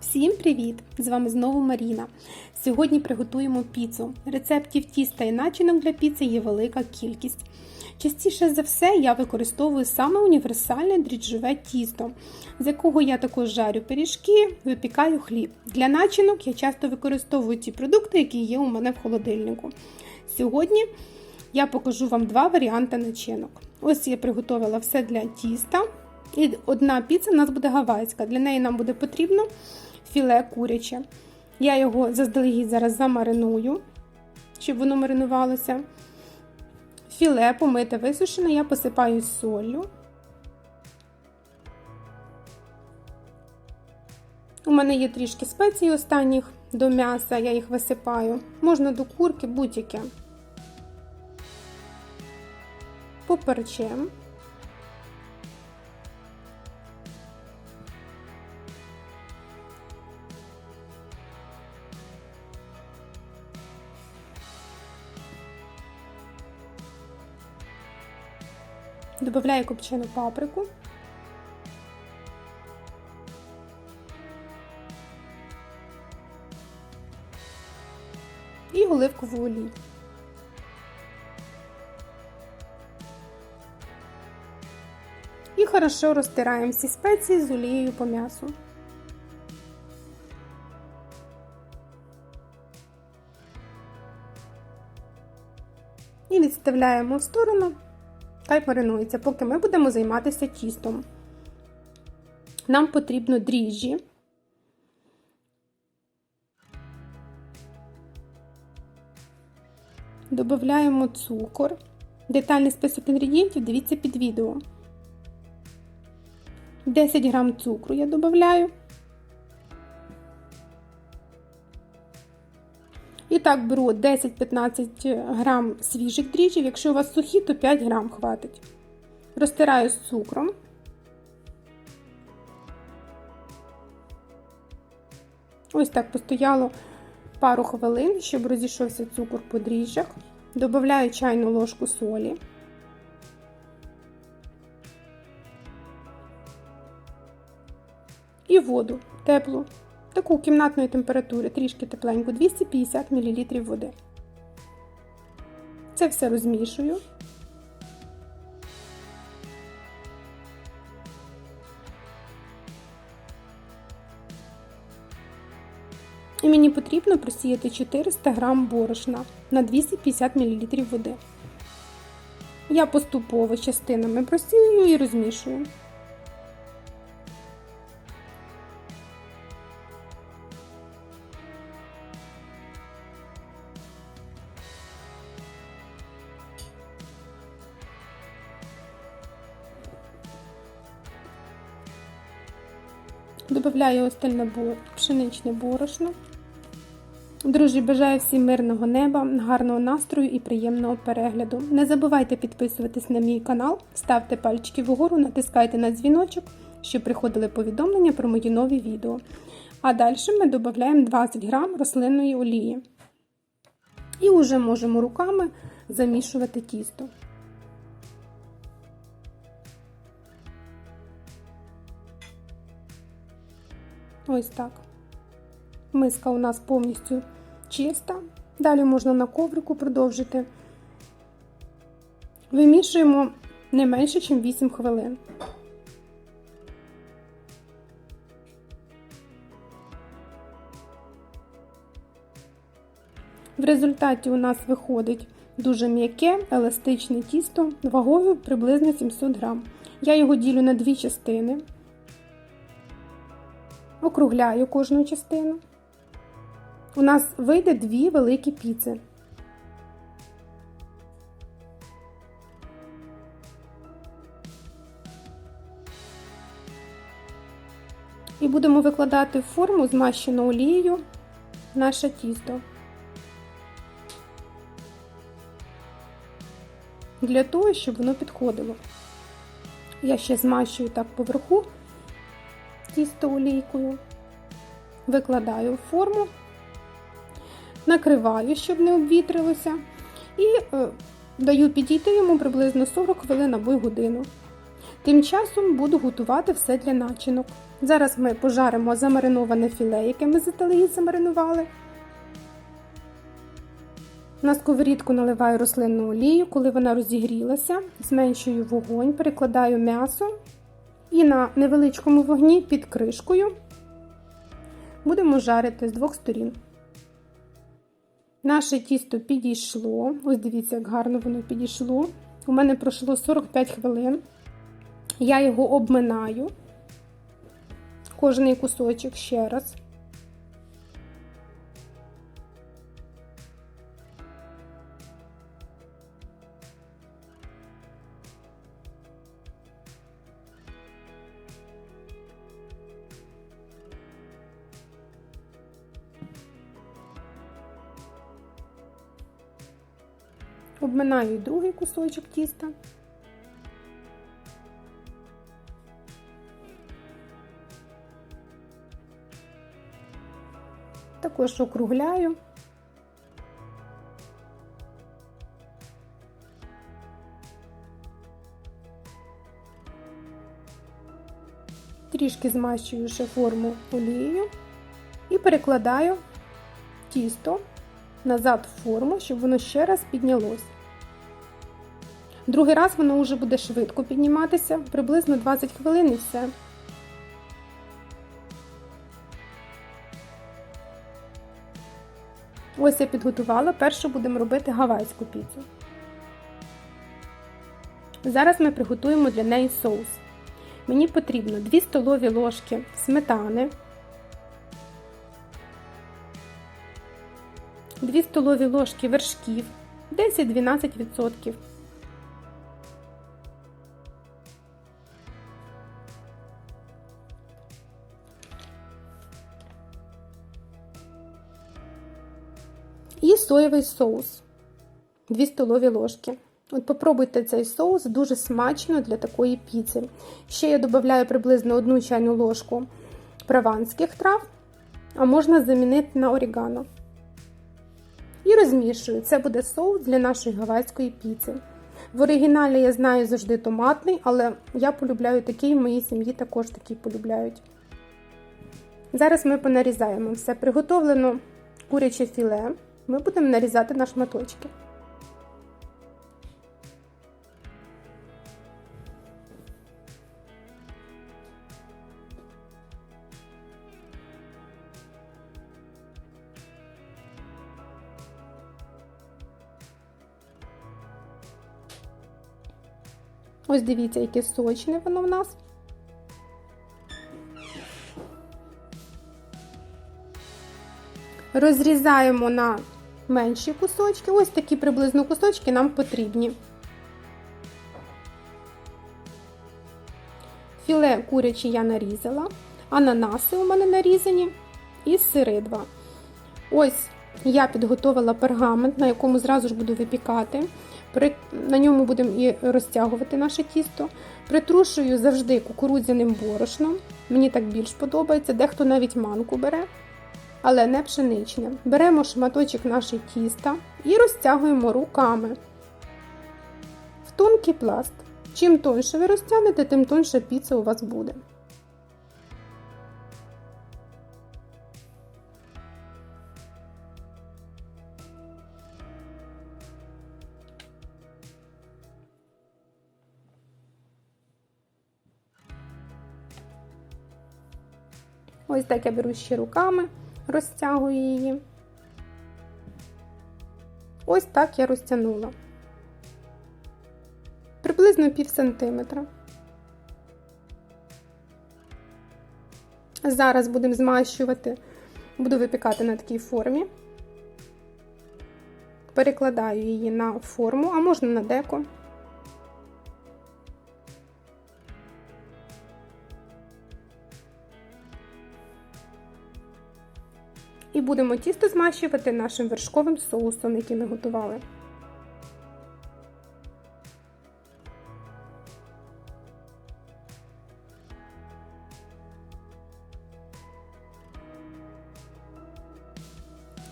Всім привіт! З вами знову Маріна. Сьогодні приготуємо піцу. Рецептів тіста і начинок для піци є велика кількість. Частіше за все я використовую саме універсальне дріжджове тісто, з якого я також жарю пиріжки, випікаю хліб. Для начинок я часто використовую ті продукти, які є у мене в холодильнику. Сьогодні я покажу вам два варіанти начинок. Ось я приготувала все для тіста. І одна піца у нас буде гавайська. Для неї нам буде потрібно філе куряче. Я його заздалегідь зараз замариную, щоб воно маринувалося. Філе помите, висушене, я посипаю солью. У мене є трішки спецій останніх до м'яса, я їх висипаю. Можна до курки, будь-яке. Поперчем. Добавляю копчену паприку. І оливкову олію. І хорошо розтираємо всі спеції з олією по м'ясу. І відставляємо в сторону. Хай маринується, поки ми будемо займатися тістом. Нам потрібно дріжджі. Додаємо цукор. Детальний список інгредієнтів дивіться під відео. 10 грам цукру я додаю. Так беру 10-15 грам свіжих дріжджів. Якщо у вас сухі, то 5 грам хватить. Розтираю з цукром. Ось так постояло пару хвилин, щоб розійшовся цукор по дріжджах. Добавляю чайну ложку солі. І воду теплу. Таку кімнатної температури, трішки тепленьку, 250 мл води. Це все розмішую. І мені потрібно просіяти 400 г борошна на 250 мл води. Я поступово частинами просію і розмішую. Добавляю остальне пшеничне борошно. Друзі, бажаю всім мирного неба, гарного настрою і приємного перегляду. Не забувайте підписуватись на мій канал, ставте пальчики вгору, натискайте на дзвіночок, щоб приходили повідомлення про мої нові відео. А далі ми додаємо 20 грам рослинної олії. І вже можемо руками замішувати тісто. Ось так. Миска у нас повністю чиста. Далі можна на коврику продовжити. Вимішуємо не менше, ніж 8 хвилин. В результаті у нас виходить дуже м'яке, еластичне тісто вагою приблизно 700 грам. Я його ділю на дві частини округляю кожну частину. У нас вийде дві великі піци. І будемо викладати в форму змащену олією наше тісто. Для того, щоб воно підходило. Я ще змащую так поверху тісто олійкою, викладаю в форму, накриваю, щоб не обвітрилося, і е, даю підійти йому приблизно 40 хвилин або годину. Тим часом буду готувати все для начинок. Зараз ми пожаримо замариноване філе, яке ми заздалегідь замаринували. На сковорідку наливаю рослинну олію, коли вона розігрілася, зменшую вогонь, перекладаю м'ясо і на невеличкому вогні під кришкою будемо жарити з двох сторін. Наше тісто підійшло. Ось дивіться, як гарно воно підійшло. У мене пройшло 45 хвилин. Я його обминаю, кожний кусочок ще раз. Обминаю другий кусочок тіста. Також округляю. Трішки змащую ще форму олією і перекладаю тісто назад в форму, щоб воно ще раз піднялось. Другий раз воно вже буде швидко підніматися, приблизно 20 хвилин і все. Ось я підготувала, першу будемо робити гавайську піцу. Зараз ми приготуємо для неї соус. Мені потрібно 2 столові ложки сметани, 2 столові ложки вершків 10-12%. І соєвий соус 2 столові ложки. От Попробуйте цей соус дуже смачно для такої піци. Ще я додаю приблизно 1 чайну ложку прованських трав, а можна замінити на орігано. І розмішую. Це буде соус для нашої гавайської піци. В оригіналі я знаю завжди томатний, але я полюбляю такий, в моїй сім'ї також такий полюбляють. Зараз ми понарізаємо все. Приготовлено куряче філе. Ми будемо нарізати на шматочки. Ось дивіться, яке сочне воно в нас. Розрізаємо на менші кусочки. Ось такі приблизно кусочки нам потрібні. Філе курячі я нарізала, ананаси у мене нарізані і сири два. Ось я підготувала пергамент, на якому зразу ж буду випікати. На ньому будемо і розтягувати наше тісто. Притрушую завжди кукурудзяним борошном. Мені так більш подобається, дехто навіть манку бере, але не пшеничне. Беремо шматочок нашого тіста і розтягуємо руками в тонкий пласт. Чим тоньше ви розтягнете, тим тоньше піца у вас буде. Ось так я беру ще руками, розтягую її. Ось так я розтягнула. Приблизно пів сантиметра. Зараз будемо змащувати, буду випікати на такій формі. Перекладаю її на форму, а можна на деко. І будемо тісто змащувати нашим вершковим соусом, який ми готували.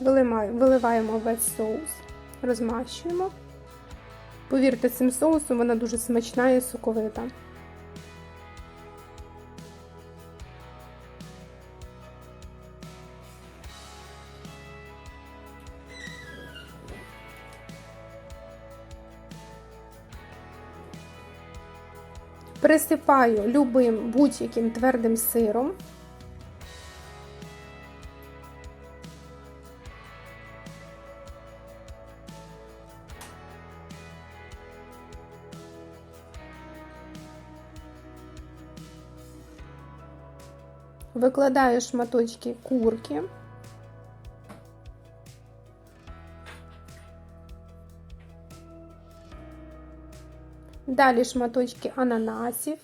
Виливаємо весь соус, розмащуємо. Повірте, цим соусом вона дуже смачна і соковита. Присипаю любим будь-яким твердим сиром. Викладаю шматочки курки. Далі шматочки ананасів.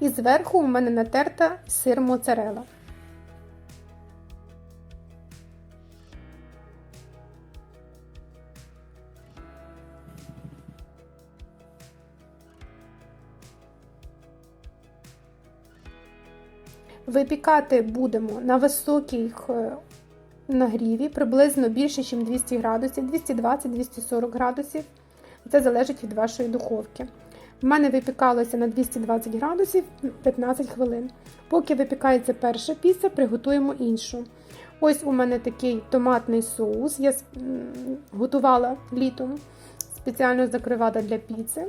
І зверху у мене натерта сир моцарела. Випікати будемо на високих е, нагріві, приблизно більше, ніж 200 градусів, 220-240 градусів. Це залежить від вашої духовки. В мене випікалося на 220 градусів 15 хвилин. Поки випікається перша піца, приготуємо іншу. Ось у мене такий томатний соус. Я готувала літом, спеціально закривала для піци.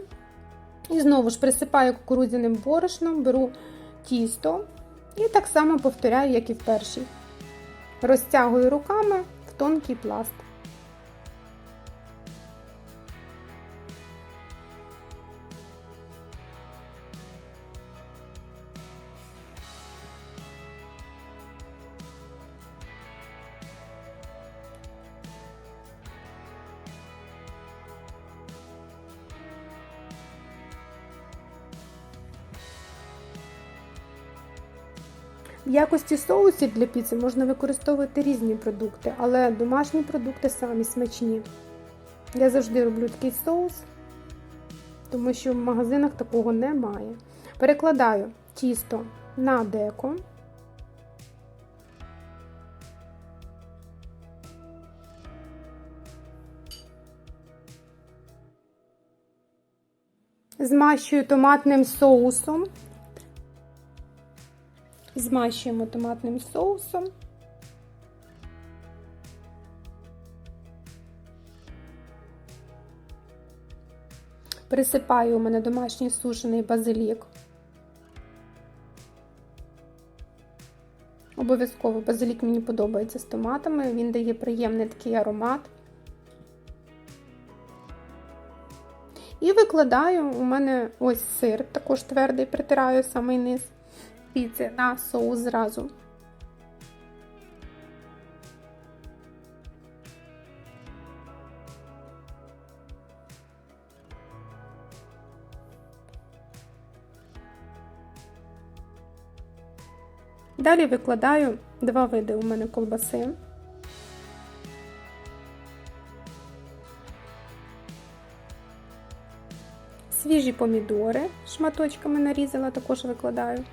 І знову ж присипаю кукурудзяним борошном, беру тісто і так само повторяю, як і в першій. Розтягую руками в тонкий пласт. В якості соусів для піци можна використовувати різні продукти, але домашні продукти самі смачні. Я завжди роблю такий соус, тому що в магазинах такого немає. Перекладаю тісто на деко. Змащую томатним соусом. Змащуємо томатним соусом. Присипаю у мене домашній сушений базилік. Обов'язково базилік мені подобається з томатами, він дає приємний такий аромат. І викладаю у мене ось сир, також твердий, притираю самий низ піци на соус зразу. Далі викладаю два види у мене колбаси. Свіжі помідори шматочками нарізала, також викладаю.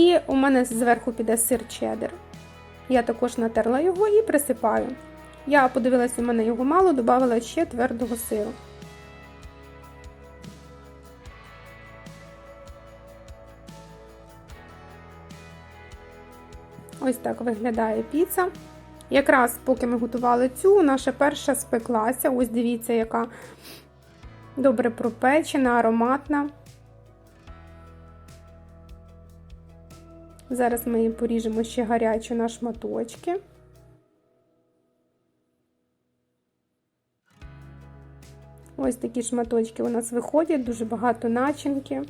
І у мене зверху піде сир чеддер. Я також натерла його і присипаю. Я подивилася, у мене його мало, додала ще твердого сиру. Ось так виглядає піца. Якраз поки ми готували цю, наша перша спеклася. Ось дивіться, яка добре пропечена, ароматна. Зараз ми її поріжемо ще гарячу на шматочки. Ось такі шматочки у нас виходять, дуже багато начинки,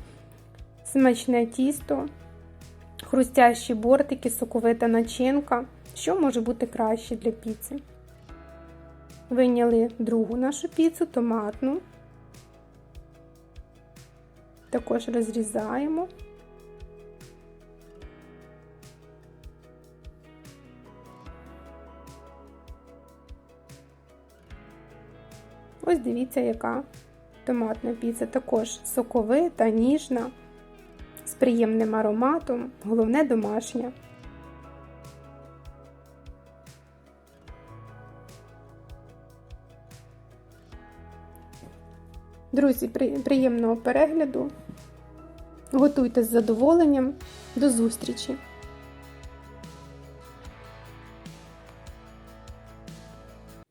смачне тісто, хрустящі бортики, соковита начинка. Що може бути краще для піци? Вийняли другу нашу піцу, томатну. Також розрізаємо. Ось дивіться, яка томатна піца. Також соковита, ніжна, з приємним ароматом, головне домашня. Друзі, приємного перегляду. Готуйте з задоволенням. До зустрічі!